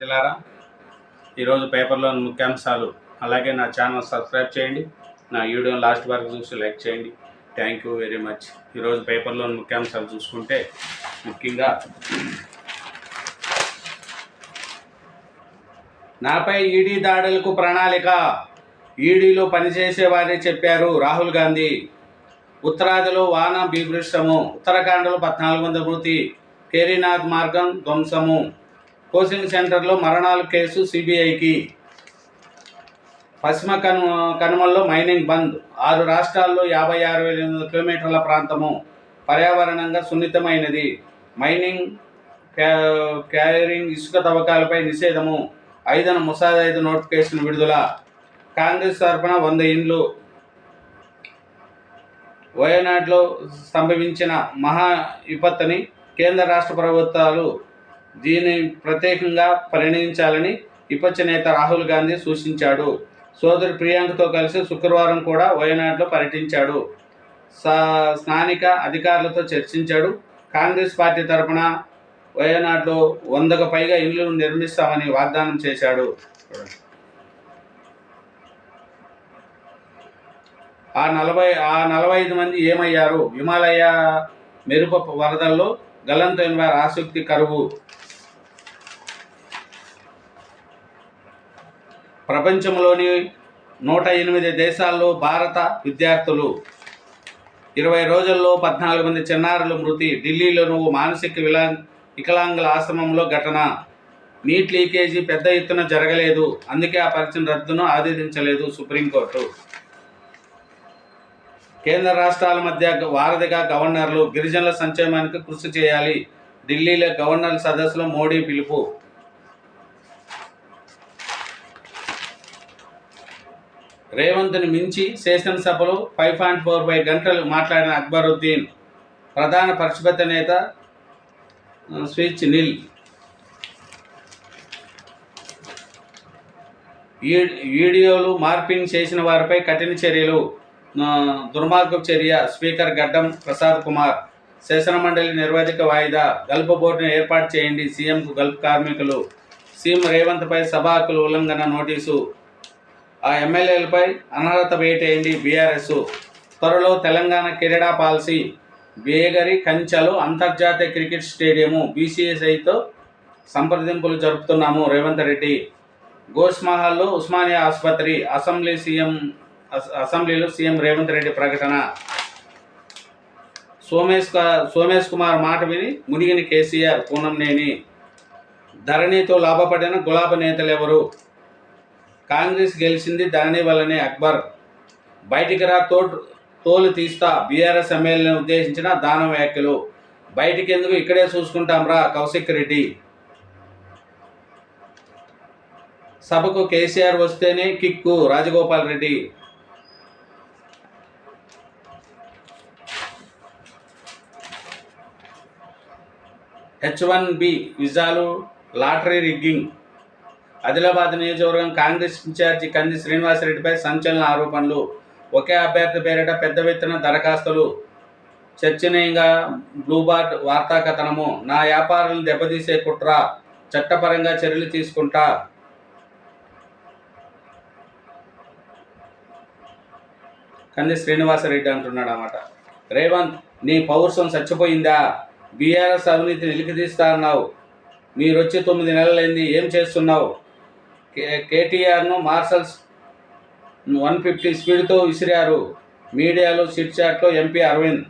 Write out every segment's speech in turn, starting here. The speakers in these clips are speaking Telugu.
జిల్లారా ఈరోజు పేపర్లోని ముఖ్యాంశాలు అలాగే నా ఛానల్ సబ్స్క్రైబ్ చేయండి నా వీడియో లాస్ట్ వరకు చూసి లైక్ చేయండి. థ్యాంక్ యూ వెరీ మచ్ ఈరోజు పేపర్లోని ముఖ్యాంశాలు చూసుకుంటే ముఖ్యంగా నాపై ఈడీ దాడులకు ప్రణాళిక ఈడీలో పనిచేసే వారే చెప్పారు రాహుల్ గాంధీ. ఉత్తరాదిలో వాన బీభృష్టము ఉత్తరాఖండ్లో పద్నాలుగు వందల మృతి కేరీనాథ్ మార్గం ధ్వంసము. కోచింగ్ సెంటర్లో మరణాల కేసు సిబిఐకి. పశ్చిమ కను కనుమల్లో మైనింగ్ బంద్. ఆరు రాష్ట్రాల్లో యాభై ఆరు వేల ఎనిమిది కిలోమీటర్ల ప్రాంతము పర్యావరణంగా సున్నితమైనది. మైనింగ్ క్యా- క్యారింగ్ ఇసుక తవ్వకాలపై నిషేధము. ఐదున ముసాదైదు నోటిఫికేషన్ విడుదల. కాంగ్రెస్ తరఫున వంద ఇండ్లు వయనాడులో సంభవించిన మహా విపత్తుని కేంద్ర రాష్ట్ర ప్రభుత్వాలు దీన్ని ప్రత్యేకంగా పరిగణించాలని విపక్ష నేత రాహుల్ గాంధీ సూచించాడు. సోదరి ప్రియాంకతో కలిసి శుక్రవారం కూడా వయనాడులో పర్యటించాడు. సా- స్థానిక అధికారులతో చర్చించాడు. కాంగ్రెస్ పార్టీ తరఫున వయనాడులో వందకు పైగా ఇళ్ళు నిర్మిస్తామని వాగ్దానం చేశాడు. ఆ నలభై ఆ నలభై ఐదు మంది ఏమయ్యారు? హిమాలయ మెరుపు వరదల్లో గల్లంతైన వారి ఆసక్తి కరువు. ప్రపంచంలోని నూట ఎనిమిది దేశాల్లో భారత విద్యార్థులు ఇరవై రోజుల్లో పద్నాలుగు మంది చిన్నారులు మృతి. ఢిల్లీలోను ఓ మానసిక విలా వికలాంగుల ఆశ్రమంలో ఘటన. నీట్ లీకేజీ పెద్ద ఎత్తున జరగలేదు. అందుకే ఆ పరీక్షను రద్దును ఆదేశించలేదు సుప్రీంకోర్టు. కేంద్ర రాష్ట్రాల మధ్య వారధిగా గవర్నర్లు గిరిజనుల సంక్షేమానికి కృషి చేయాలి. ఢిల్లీలో గవర్నర్ సదస్సులో మోడీ పిలుపు. రేవంత్ని మించి శాసనసభలో ఫైవ్ పాయింట్ ఫోర్ ఫైవ్ గంటలు మాట్లాడిన అక్బరుద్దీన్ ప్రధాన పరిషత్ నేత స్విచ్ నిల్ ఈ- వీడియోలు మార్పింగ్ చేసిన వారిపై కఠిన చర్యలు దుర్మార్గపు చర్య స్పీకర్ గడ్డం ప్రసాద్ కుమార్. శాసనమండలి నిర్వాధిక వాయిదా గల్ఫ్ బోర్డును ఏర్పాటు చేయండి సీఎంకు గల్ఫ్ కార్మికులు. సీఎం రేవంత్పై సభ హక్కుల ఉల్లంఘన నోటీసు. ఆ ఎమ్మెల్యేలపై అనర్హత వేటేయండి బీఆర్ఎస్. త్వరలో తెలంగాణ క్రీడా పాలసీ. బేగరి కంచెలు అంతర్జాతీయ క్రికెట్ స్టేడియము బీసీఎస్ఐతో సంప్రదింపులు జరుపుతున్నాము రేవంత్ రెడ్డి. గోష్మహల్లో ఉస్మానియా ఆసుపత్రి అసెంబ్లీ సీఎం అసెంబ్లీలో సీఎం రేవంత్ రెడ్డి ప్రకటన. సోమేష్ సోమేష్ కుమార్ మాట విని మునిగిన కేసీఆర్ పూనంనేని ధరణితో లాభపడిన గులాబీ నేతలు ఎవరు కాంగ్రెస్ గెలిచింది దాని వల్లనే అక్బర్. బయటికి రా తోడు తోలు తీస్తా బీఆర్ఎస్ ఎమ్మెల్యేని ఉద్దేశించిన దాన వ్యాఖ్యలు. బయటికి ఎందుకు ఇక్కడే చూసుకుంటాం రా కౌశిక్ రెడ్డి? సభకు కేసీఆర్ వస్తేనే kick Rajagopal Reddy. H one B విజాలు lottery rigging. Adilabad నియోజకవర్గం కాంగ్రెస్ ఇన్ఛార్జి కంది శ్రీనివాసరెడ్డిపై సంచలన ఆరోపణలు. ఒకే అభ్యర్థి పేరిట పెద్ద ఎత్తున దరఖాస్తులు. చర్చనీయంగా బ్లూబార్డ్ వార్తా కథనము నా వ్యాపారాలను దెబ్బతీసే కుట్ర చట్టపరంగా చర్యలు తీసుకుంటా. కంది శ్రీనివాసరెడ్డి అంటున్నాడు అన్నమాట రేవంత్ నీ పౌరుషం చచ్చిపోయిందా? బీఆర్ఎస్ అవినీతి నిలికితీస్తా అన్నావు. మీరు వచ్చి తొమ్మిది నెలలైంది ఏం చేస్తున్నావు? కే కేటీఆర్ను మార్షల్స్ వన్ ఫిఫ్టీ స్పీడ్తో విసిరారు. మీడియాలో చిట్ చాట్లో ఎంపీ అరవింద్.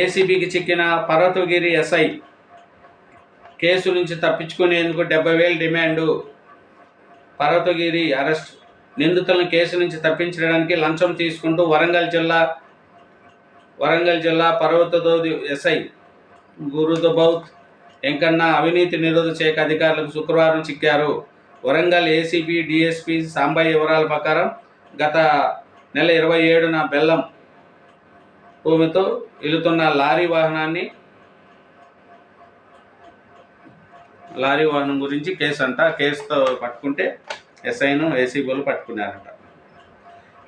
ఏసీబీకి చిక్కిన పర్వతగిరి ఎస్ఐ కేసు నుంచి తప్పించుకునేందుకు డెబ్బై వేలు డిమాండు. పర్వతగిరి అరెస్ట్. నిందితులను కేసు నుంచి తప్పించడానికి లంచం తీసుకుంటూ వరంగల్ జిల్లా వరంగల్ జిల్లా పర్వతదోది ఎస్ఐ గురుదబౌత్ వెంకన్న అవినీతి నిరోధ శాఖ అధికారులకు శుక్రవారం చిక్కారు. వరంగల్ ఏసీబీ డిఎస్పీ సాంబయ్య వివరాల ప్రకారం గత నెల ఇరవై ఏడున బెల్లం భూమితో వెళుతున్న లారీ వాహనాన్ని లారీ వాహనం గురించి కేసు అంట. కేసుతో పట్టుకుంటే ఎస్ఐను ఏసీబీలు పట్టుకున్నారంట.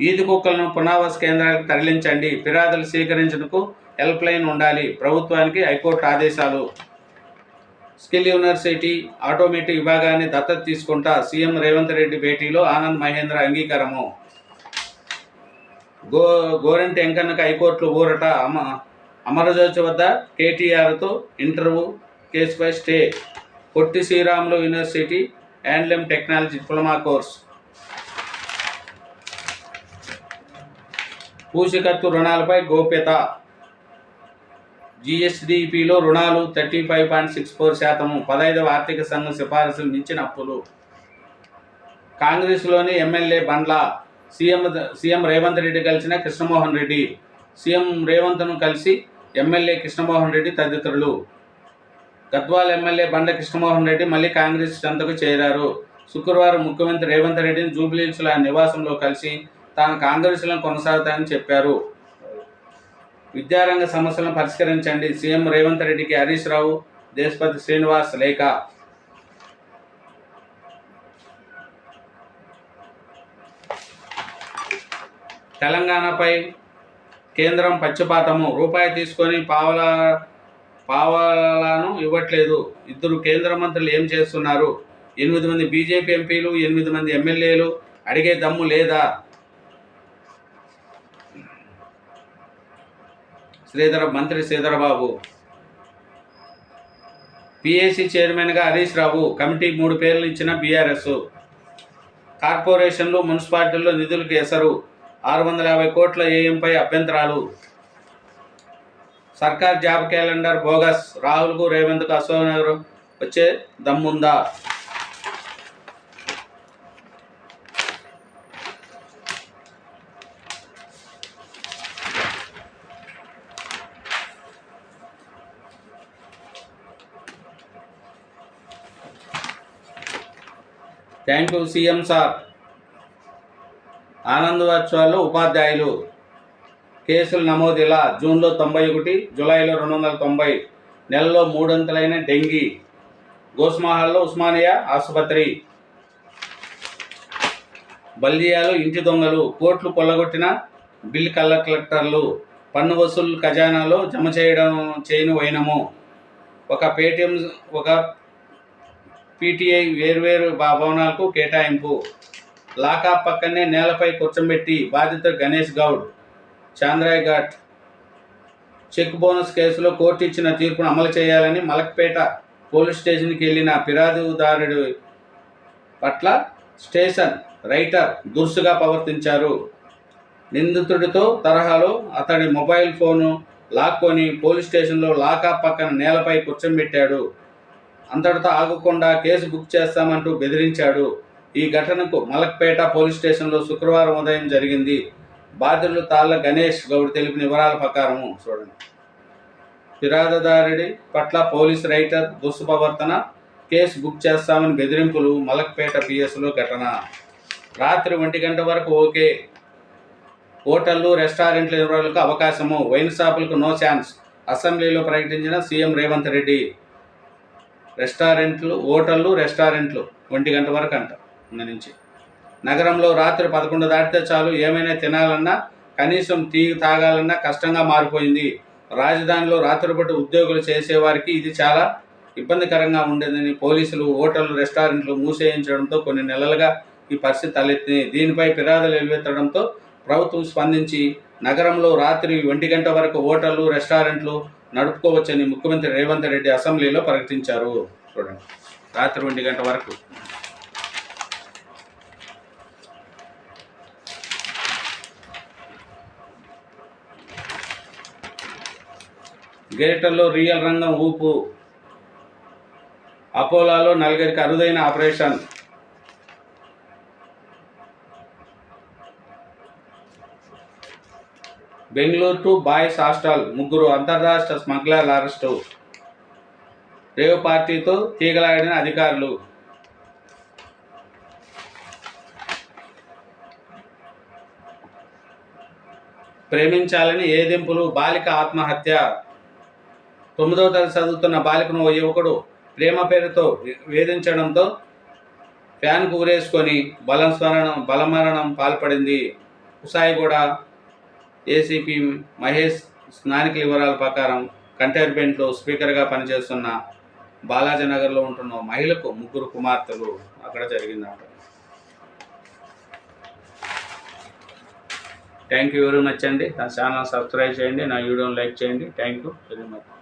ఈది కుక్కలను పునావాస కేంద్రాలకు తరలించండి. ఫిర్యాదులు స్వీకరించేందుకు హెల్ప్ లైన్ ఉండాలి. ప్రభుత్వానికి హైకోర్టు ఆదేశాలు. స్కిల్ యూనివర్సిటీ ఆటోమేటిక్ విభాగాన్ని దత్తత తీసుకుంటా సీఎం రేవంత్ రెడ్డి భేటీలో ఆనంద్ మహేంద్ర అంగీకారము. గో గోరంటి వెంకన్నకు హైకోర్టులో ఊరట అమ అమరజోచి వద్ద కేటీఆర్తో ఇంటర్వ్యూ కేసుపై stay. Potti Sriramulu university handloom technology diploma course. పూచికత్తు రుణాలపై గోప్యత. జిఎస్డిపిలో రుణాలు thirty five point six four శాతము పదహైదవ ఆర్థిక సంఘం సిఫారసులు మించిన అప్పులు కాంగ్రెస్లోని MLA Bandla CM CM Revanth Reddy కలిసిన కృష్ణమోహన్ రెడ్డి సీఎం రేవంత్ను కలిసి ఎమ్మెల్యే కృష్ణమోహన్ రెడ్డి తదితరులు. గద్వాల్ ఎమ్మెల్యే బండ కృష్ణమోహన్ రెడ్డి మళ్ళీ కాంగ్రెస్ చెంతకు చేరారు. శుక్రవారం ముఖ్యమంత్రి రేవంత్ రెడ్డిని జూబ్లీహిల్స్లో ఆయన నివాసంలో కలిసి తాను కాంగ్రెస్లో కొనసాగుతానని చెప్పారు. విద్యారంగ సమస్యలను పరిష్కరించండి. సీఎం రేవంత్ రెడ్డికి హరీష్ రావు దేశపతి శ్రీనివాస్ లేఖ. తెలంగాణపై కేంద్రం పక్షపాతము. రూపాయి తీసుకొని పావల పావలాను ఇవ్వట్లేదు. ఇద్దరు కేంద్ర మంత్రులు ఏం చేస్తున్నారు? ఎనిమిది మంది బీజేపీ ఎంపీలు ఎనిమిది మంది ఎమ్మెల్యేలు అడిగే దమ్ము లేదా? శ్రీధర మంత్రి శ్రీధరబాబు. పిఏసీ చైర్మన్గా హరీష్ రావు కమిటీ మూడు పేర్లు ఇచ్చిన బీఆర్ఎస్. కార్పొరేషన్లు మున్సిపాలిటీల్లో నిధులకు ఎసరు. ఆరు వందల యాభై కోట్ల ఏఎంపై అభ్యంతరాలు. సర్కార్ జాబ్ క్యాలెండర్ బోగస్. రాహుల్కు రేవంత్కు అశోక్ వచ్చే దమ్ముందా? Thank you CM sir. ఆనందోత్సవాల్లో ఉపాధ్యాయులు. కేసులు నమోదు ఇలా జూన్లో తొంభై ఒకటి జూలైలో రెండు వందల తొంభై నెలలో మూడొంతులైన డెంగీ. గోస్మహల్లో ఉస్మానియా ఆసుపత్రి. బల్దియాలు ఇంటి దొంగలు కోట్లు కొల్లగొట్టిన బిల్ కలర్ కలెక్టర్లు. పన్ను వసూలు ఖజానాలో జమ చేయడం చేయను వైనము. ఒక పేటిఎం ఒక పీటీఐ వేర్వేరు భవనాలకు కేటాయింపు. లాకా పక్కనే నేలపై కూర్చోబెట్టి బాధిత గణేష్ గౌడ్ చాంద్రాయ్ ఘాట్ చెక్ బోనస్ కేసులో కోర్టు ఇచ్చిన తీర్పును అమలు చేయాలని మలక్పేట పోలీస్ స్టేషన్కి వెళ్ళిన ఫిర్యాదుదారుడి పట్ల స్టేషన్ రైటర్ దురుసుగా ప్రవర్తించారు. నిందితుడితో తరహాలో అతడి మొబైల్ ఫోను లాక్కొని పోలీస్ స్టేషన్లో లాకా పక్కన నేలపై కూర్చోబెట్టాడు. అంతటితో ఆగకుండా కేసు బుక్ చేస్తామంటూ బెదిరించాడు. ఈ ఘటనకు మలక్పేట పోలీస్ స్టేషన్లో శుక్రవారం ఉదయం జరిగింది. బాధితులు తాళ్ళ గణేష్ గౌడ్ తెలిపిన వివరాల ప్రకారము. చూడండి. ఫిర్యాదుదారుడి పట్ల పోలీస్ రైటర్ దుష్ప్రవర్తన కేసు బుక్ చేస్తామని బెదిరింపులు మలక్పేట పిఎస్లో ఘటన. రాత్రి ఒంటి గంట వరకు ఓకే. హోటళ్ళు రెస్టారెంట్ల వివరాలకు అవకాశము. వైన్ షాపులకు నో ఛాన్స్. అసెంబ్లీలో ప్రకటించిన సీఎం రేవంత్ రెడ్డి. రెస్టారెంట్లు హోటళ్ళు రెస్టారెంట్లు ఒంటి గంట వరకు అంట నుంచి. నగరంలో రాత్రి పదకొండు దాటితే చాలు ఏమైనా తినాలన్నా కనీసం టీ తాగాలన్నా కష్టంగా మారిపోయింది. రాజధానిలో రాత్రిపూట ఉద్యోగులు చేసేవారికి ఇది చాలా ఇబ్బందికరంగా ఉండేదని పోలీసులు హోటళ్ళు రెస్టారెంట్లు మూసేయించడంతో కొన్ని నెలలుగా ఈ పరిస్థితి తలెత్తింది. దీనిపై ఫిర్యాదులు వెలువెత్తడంతో ప్రభుత్వం స్పందించి నగరంలో రాత్రి ఒంటి గంట వరకు హోటళ్ళు రెస్టారెంట్లు నడుపుకోవచ్చని ముఖ్యమంత్రి రేవంత్ రెడ్డి అసెంబ్లీలో ప్రకటించారు. చూడండి. రాత్రి ఒంటి గంట వరకు. గేటల్లో రియల్ రంగం ఊపు. అపోలాలో నలుగురికి అరుదైన operation. Bengaluru to boys hostel ముగ్గురు అంతర్రాష్ట్ర స్మగ్లర్ల అరెస్టు. రేవ్ పార్టీతో తీగలాడిన అధికారులు. ప్రేమించాలని ఏదింపులు బాలిక ఆత్మహత్య. తొమ్మిదవ తరగతి చదువుతున్న బాలికను ఓ యువకుడు ప్రేమ పేరుతో వేధించడంతో ఫ్యాన్ కూరేసుకొని బలం స్మరణం బలమరణం పాల్పడింది. కుసాయిగూడ ఏసీపీ మహేష్ స్థానిక వివరాల ప్రకారం కంటైన్మెంట్లో స్పీకర్గా పనిచేస్తున్న బాలాజీ నగర్లో ఉంటున్న మహిళకు ముగ్గురు కుమార్తెలు అక్కడ జరిగిందంట. థ్యాంక్ యూ వెరీ మచ్ అండి. నా ఛానల్ సబ్స్క్రైబ్ చేయండి నా వీడియోని లైక్ చేయండి. Thank you very much